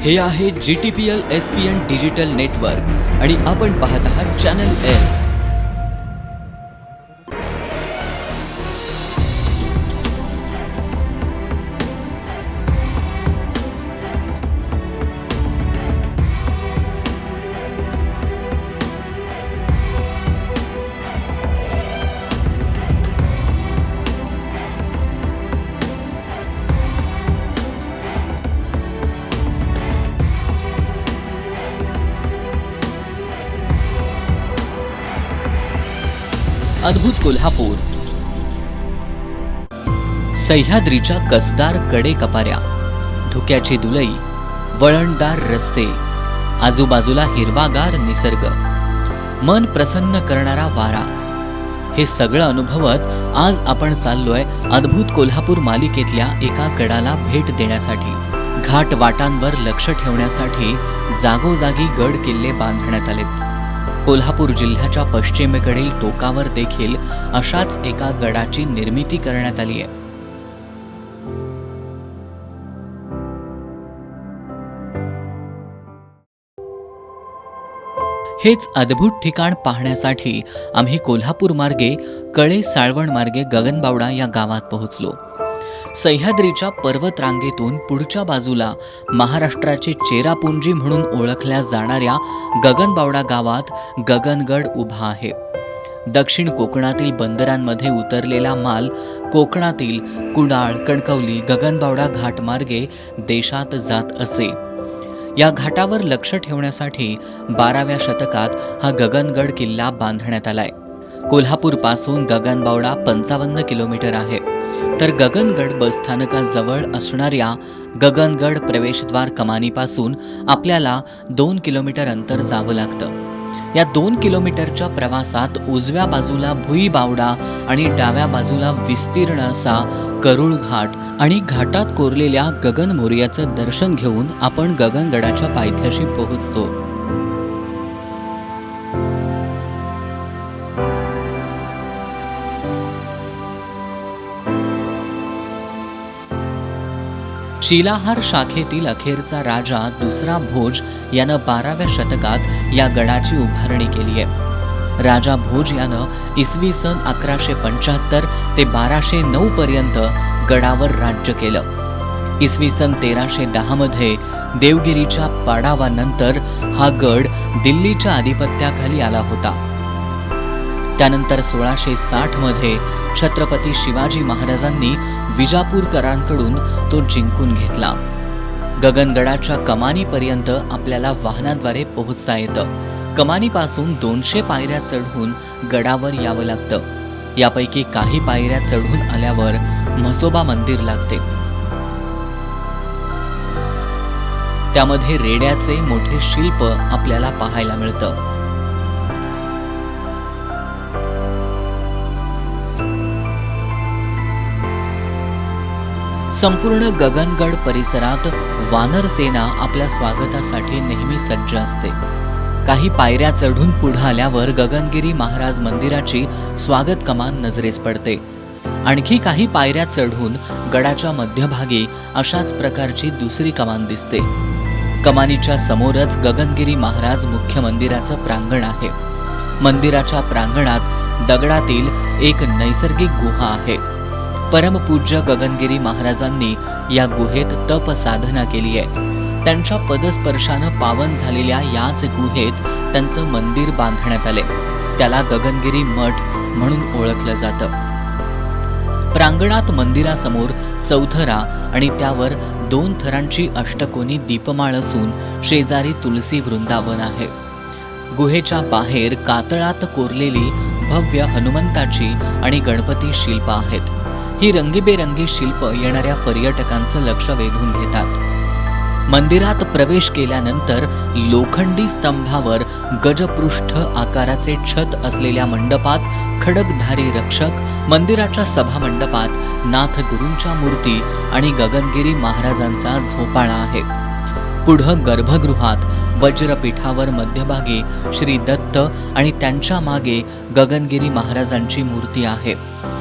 हे आहे G T P L S P N digital network आणि आपण पाहत आहात चॅनल एस अद्भुत कोल्हापूर. सह्याद्रीच्या कसदारकडे कपाऱ्या. धुक्याची दुलई वळणदार रस्ते आजूबाजूला हिरवागार निसर्ग. मन प्रसन्न करणारा वारा. हे सगळं अनुभवत आज आपण चाललोय अद्भुत कोल्हापूर मालिकेतल्या एका गडाला भेट देण्यासाठी. घाट वाटांवर लक्ष ठेवण्यासाठी जागोजागी गड किल्ले बांधण्यात आलेत. कोल्हापूर जिल्ह्याच्या पश्चिमेकडील टोकावर देखील अशाच एका गडाची निर्मिती करण्यात आली आहे. हेच अद्भुत ठिकाण पाहण्यासाठी आम्ही कोल्हापूर मार्गे कळे साळवण मार्गे गगनबावडा या गावात पोहोचलो. सह्याद्रीच्या पर्वतरांगेतून पुढच्या बाजूला महाराष्ट्राची चेरापुंजी म्हणून ओळखल्या जाणाऱ्या गगनबावडा गावात गगनगड उभा आहे. दक्षिण कोकणातील बंदरांमध्ये उतरलेला माल कोकणातील कुडाळ कणकवली गगनबावडा घाटमार्गे देशात जात असे. या घाटावर लक्ष ठेवण्यासाठी बाराव्या शतकात हा गगनगड किल्ला बांधण्यात आलाय. कोल्हापूरपासून गगनबावडा पंचावन्न किलोमीटर आहे. तर गगनगड बसस्थानकाजवळ असणाऱ्या गगनगड प्रवेशद्वार कमानीपासून आपल्याला दोन किलोमीटर अंतर जावं लागतं. या दोन किलोमीटरच्या प्रवासात उजव्या बाजूला भुई बावडा आणि डाव्या बाजूला विस्तीर्ण असा करुळ घाट आणि घाटात कोरलेल्या गगनमोर्याचं दर्शन घेऊन आपण गगनगडाच्या पायथ्याशी पोहोचतो. शिलाहार शाखेतील अखेरचा राजा दुसरा भोज यानं बाराव्या शतकात या गडाची उभारणी केली आहे. राजा भोज यानं इसवी सन अकराशे पंच्याहत्तर ते बाराशे नऊ पर्यंत गडावर राज्य केलं. इसवी सन तेराशे दहामध्ये देवगिरीच्या पाडावानंतर हा गड दिल्लीच्या आधिपत्याखाली आला होता. त्यानंतर सोळाशे साठमध्ये छत्रपती शिवाजी महाराजांनी विजापूरकरांकडून तो जिंकून घेतला. गगनगडाच्या कमानीपर्यंत आपल्याला वाहनाद्वारे पोहोचता येतं. कमानीपासून दोनशे पायऱ्या चढून गडावर यावं लागतं. यापैकी काही पायऱ्या चढून आल्यावर म्हसोबा मंदिर लागते. त्यामध्ये रेड्याचे मोठे शिल्प आपल्याला पाहायला मिळतं. संपूर्ण गगनगड परिसरात वानर सेना आपल्या स्वागतासाठी नेहमी सज्ज असते. काही पायऱ्या चढून पुढे आल्यावर गगनगिरी महाराज मंदिराची स्वागत कमान नजरेस पडते. आणखी काही पायऱ्या चढून गडाच्या मध्यभागी अशाच प्रकारची दुसरी कमान दिसते. कमानीच्या समोरच गगनगिरी महाराज मुख्य मंदिराचं प्रांगण आहे. मंदिराच्या प्रांगणात दगडातील एक नैसर्गिक गुहा आहे. परमपूज्य गगनगिरी महाराजांनी या गुहेत तप साधना केली आहे. त्यांच्या पदस्पर्शानं पावन झालेल्या याच गुहेत त्यांचं मंदिर बांधण्यात आले. त्याला गगनगिरी मठ म्हणून ओळखलं जातं. प्रांगणात मंदिरासमोर चौथरा आणि त्यावर दोन थरांची अष्टकोनी दीपमाळ असून शेजारी तुलसी वृंदावन आहे. गुहेच्या बाहेर कातळात कोरलेली भव्य हनुमंताची आणि गणपती शिल्प आहेत. ही रंगीबेरंगी शिल्प येणाऱ्या पर्यटकांचं लक्ष वेधून घेतात. मंदिरात प्रवेश केल्यानंतर लोखंडी स्तंभावर गजपृष्ठ आकाराचे छत असलेल्या मंडपात खडकधारी रक्षक मंदिराच्या सभा मंडपात मूर्ती आणि गगनगिरी महाराजांचा झोपाळा आहे. पुढं गर्भगृहात वज्रपीठावर मध्यभागी श्री दत्त आणि त्यांच्या मागे गगनगिरी महाराजांची मूर्ती आहे.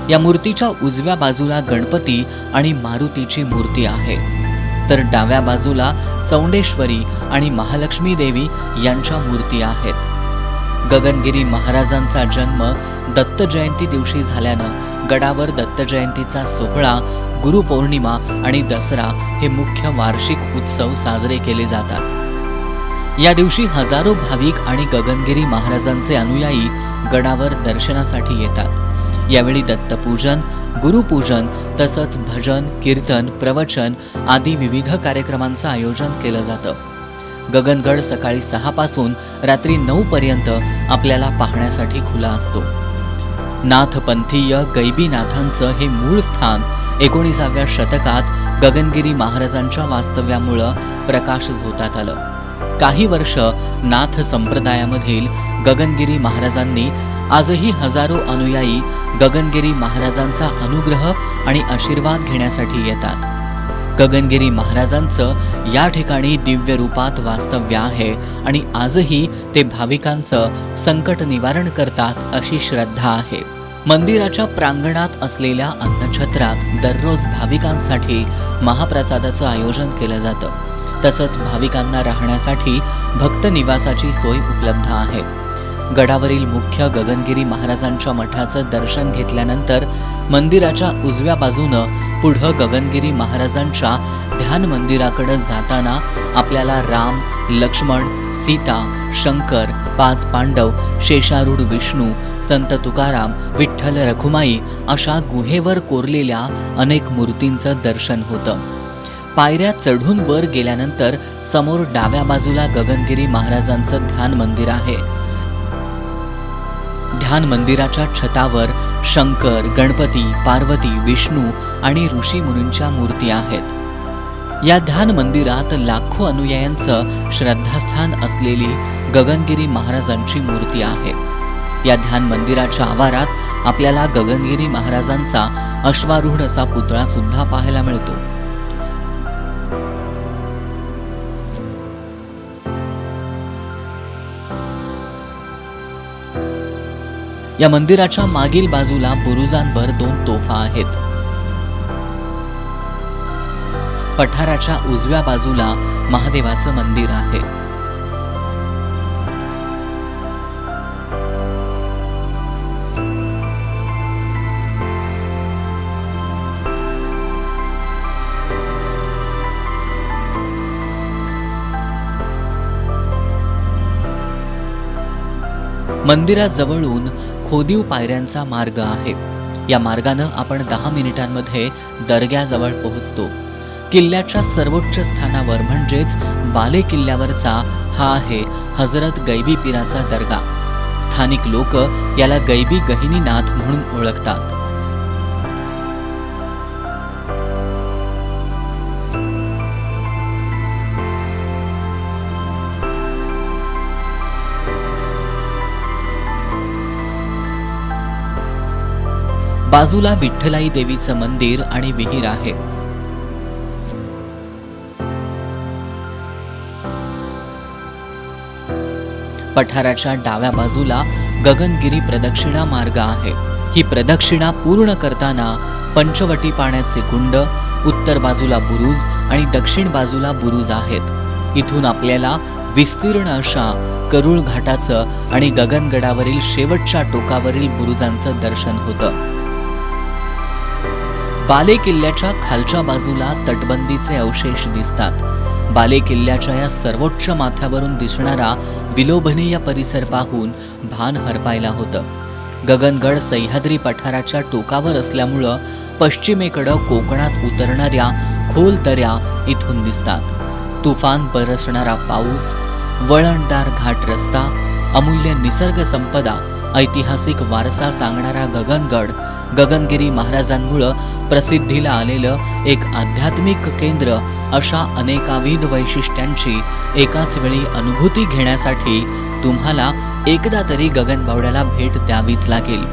या मूर्तीच्या उजव्या बाजूला गणपती आणि मारुतीची मूर्ती आहे. तर डाव्या बाजूला चौंडेश्वरी आणि महालक्ष्मी देवी यांच्या मूर्ती आहेत. गगनगिरी महाराजांचा जन्म दत्त जयंती दिवशी झाल्यानं गडावर दत्त जयंतीचा सोहळा गुरुपौर्णिमा आणि दसरा हे मुख्य वार्षिक उत्सव साजरे केले जातात. या दिवशी हजारो भाविक आणि गगनगिरी महाराजांचे अनुयायी गडावर दर्शनासाठी येतात. यावेळी दत्तपूजन गुरुपूजन तसंच भजन कीर्तन प्रवचन आदी विविध कार्यक्रमांचं आयोजन केलं जातं. गगनगड सकाळी सहापासून रात्री नऊ पर्यंत आपल्याला पाहण्यासाठी खुला असतो. नाथपंथीय गैबीनाथांचं हे मूळ स्थान एकोणीसाव्या शतकात गगनगिरी महाराजांच्या वास्तव्यामुळं प्रकाश झोतात आलं. काही वर्ष नाथ संप्रदायामधील गगनगिरी महाराजांनी आजही हजारो अनुयायी गगनगिरी महाराजांचा अनुग्रह आणि आशीर्वाद घेण्यासाठी येतात. गगनगिरी महाराजांचं या ठिकाणी दिव्य रूपात वास्तव्य आहे आणि आजही ते भाविकांचं संकट निवारण करतात अशी श्रद्धा आहे. मंदिराच्या प्रांगणात असलेल्या अन्नछत्रात दररोज भाविकांसाठी महाप्रसादाचं आयोजन केलं जातं. तसंच भाविकांना राहण्यासाठी भक्त निवासाची सोय उपलब्ध आहे. गडावरील मुख्य गगनगिरी महाराजांच्या मठाचं दर्शन घेतल्यानंतर मंदिराच्या उजव्या बाजूनं पुढं गगनगिरी महाराजांच्या ध्यान मंदिराकडे जाताना आपल्याला राम लक्ष्मण सीता शंकर पाच पांडव शेषारूढ विष्णू संत तुकाराम विठ्ठल रखुमाई अशा गुहेवर कोरलेल्या अनेक मूर्तींचं दर्शन होतं. पायऱ्या चढून वर गेल्यानंतर समोर डाव्या बाजूला गगनगिरी महाराजांचं ध्यान मंदिर आहे. ध्यान मंदिराच्या छतावर शंकर गणपती पार्वती विष्णू आणि ऋषी मुनींच्या मूर्ती आहेत. या ध्यान मंदिरात लाखो अनुयायांचं श्रद्धास्थान असलेली गगनगिरी महाराजांची मूर्ती आहे. या ध्यान मंदिराच्या आवारात आपल्याला गगनगिरी महाराजांचा अश्वारूढ असा पुतळा सुद्धा पाहायला मिळतो. या मंदिराच्या मागील बाजूला बुरुजांवर दोन तोफा आहेत. पठाराच्या उजव्या बाजूला महादेवाचं मंदिर आहे. मंदिराजवळून खोदीव पायऱ्यांचा मार्ग आहे. या मार्गानं आपण दहा मिनिटांमध्ये दर्ग्याजवळ पोहोचतो. किल्ल्याच्या सर्वोच्च स्थानावर म्हणजेच बाले किल्ल्यावरचा हा आहे हजरत गैबी पिराचा दर्गा. स्थानिक लोक याला गैबी गहिनीनाथ म्हणून ओळखतात. बाजूला विठ्ठलाई देवीचं मंदिर आणि विहीर आहे. पठाराच्या डाव्या बाजूला गगनगिरी प्रदक्षिणा मार्ग आहे. ही प्रदक्षिणा पूर्ण करताना पंचवटी पाण्याचे कुंड उत्तर बाजूला बुरुज आणि दक्षिण बाजूला बुरुज आहेत. इथून आपल्याला विस्तीर्ण अशा करुळ घाटाचं आणि गगनगडावरील शेवटच्या टोकावरील बुरुजांचं दर्शन होतं. बाले किल्ल्याच्या खालच्या बाजूला तटबंदीचे अवशेष दिसतात. बाले किल्ल्याच्या या सर्वोच्च माथ्यावरून दिसणारा विलोभनीय परिसर पाहून भान हरपायला होतं. गगनगड सह्याद्री पठाराच्या टोकावर असल्यामुळं पश्चिमेकडं कोकणात उतरणाऱ्या खोल दऱ्या इथून दिसतात. तुफान बरसणारा पाऊस वळणदार घाट रस्ता अमूल्य निसर्ग संपदा ऐतिहासिक वारसा सांगणारा गगनगड गगनगिरी महाराजांमुळं प्रसिद्धीला आलेलं एक आध्यात्मिक केंद्र अशा अनेकाविध वैशिष्ट्यांची एकाच वेळी अनुभूती घेण्यासाठी तुम्हाला एकदा तरी गगनबावड्याला भेट द्यावीच लागेल.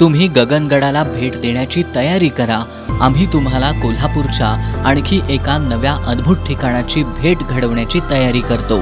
तुम्ही गगनगडाला भेट देण्याची तयारी करा. आम्ही तुम्हाला कोल्हापूरच्या आणखी एका नव्या अद्भुत ठिकाणाची भेट घडवण्याची तयारी करतो.